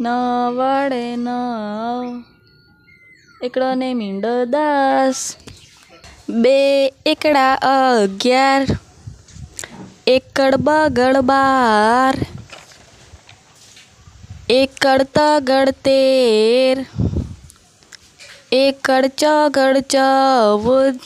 નવડે નવ એકડો ને મીંડો દસ. બે એકડા અગિયાર. એકડ બગડ બાર. એકડ તગડ તેર. એકડ ચગડ ચૌદ.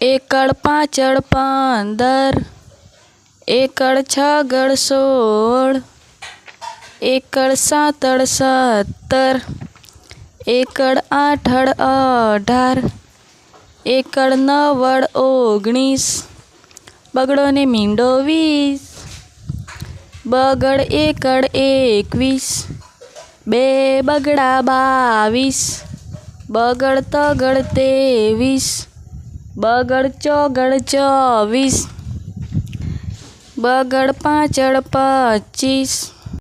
એકડ પાંચડ પંદર. એકડ છગડ સોળ. એકડ સાતડ સત્તર, એકડ આઠડ અઢાર, એકડ નવડ ઓગણીસ બગડો ને મીંડો વીસ, બગડ એકડ એકવીસ, બે બગડા બાવીસ, બગડ તગડ ત્રેવીસ, બગડ ચોગડ ચોવીસ, બગડ પાંચળ પચીસ